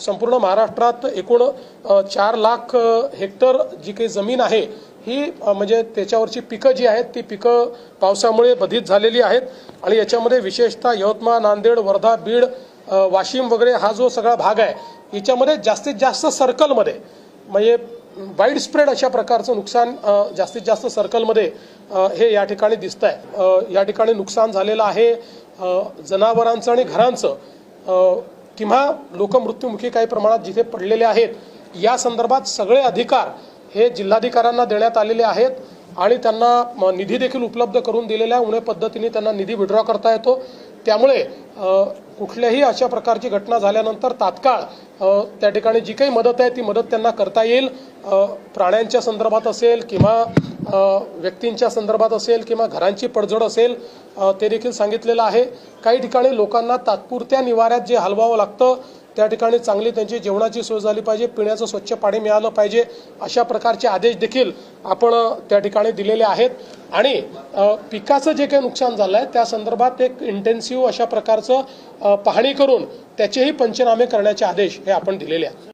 संपूर्ण महाराष्ट्रात एकूण चार लाख हेक्टर जी काही जमीन आहे ही म्हणजे त्याच्यावरची पिकं जी आहेत ती पिकं पावसामुळे बधित झालेली आहेत. आणि याच्यामध्ये विशेषतः यवतमाळ नांदेड वर्धा बीड वाशिम वगैरे हा जो सगळा भाग आहे याच्यामध्ये जास्तीत जास्त सर्कलमध्ये म्हणजे वाईड स्प्रेड अशा प्रकारचं नुकसान जास्तीत जास्त सर्कलमध्ये हे या ठिकाणी दिसत आहे या ठिकाणी नुकसान झालेलं आहे जनावरांचं आणि घरांचं. किंवा लोक मृत्युमुखी काही प्रमाणात जिथे पडलेले आहेत या संदर्भात सगळे अधिकार हे जिल्हाधिकाऱ्यांना देण्यात आलेले आहेत आणि त्यांना म, निधी देखील उपलब्ध करून दिलेला आहे उणे पद्धतीने त्यांना निधी विड्रॉ करता येतो. त्यामुळे कुठल्याही अशा प्रकारची घटना झाल्यानंतर तात्काळ त्या ठिकाणी जी काही मदत आहे ती मदत त्यांना करता येईल. प्राण्यांच्या संदर्भात असेल किंवा व्यक्तींच्या संदर्भात असेल किंवा घरांची पडझड असेल ते देखील सांगितलेलं आहे. काही ठिकाणी लोकांना तात्पुरत्या निवाऱ्यात जे हलवावं लागतं त्या ठिकाणी चांगली त्यांची जेवणाची सोय झाली पाहिजे पिण्याचं स्वच्छ पाणी मिळालं पाहिजे अशा प्रकारचे आदेश देखील आपण त्या ठिकाणी दिलेले आहेत. आणि पिकाचं जे काही नुकसान झालं आहे त्या संदर्भात एक इंटेन्सिव्ह अशा प्रकारचं पाहणी करून त्याचेही पंचनामे करण्याचे आदेश हे आपण दिलेले आहेत.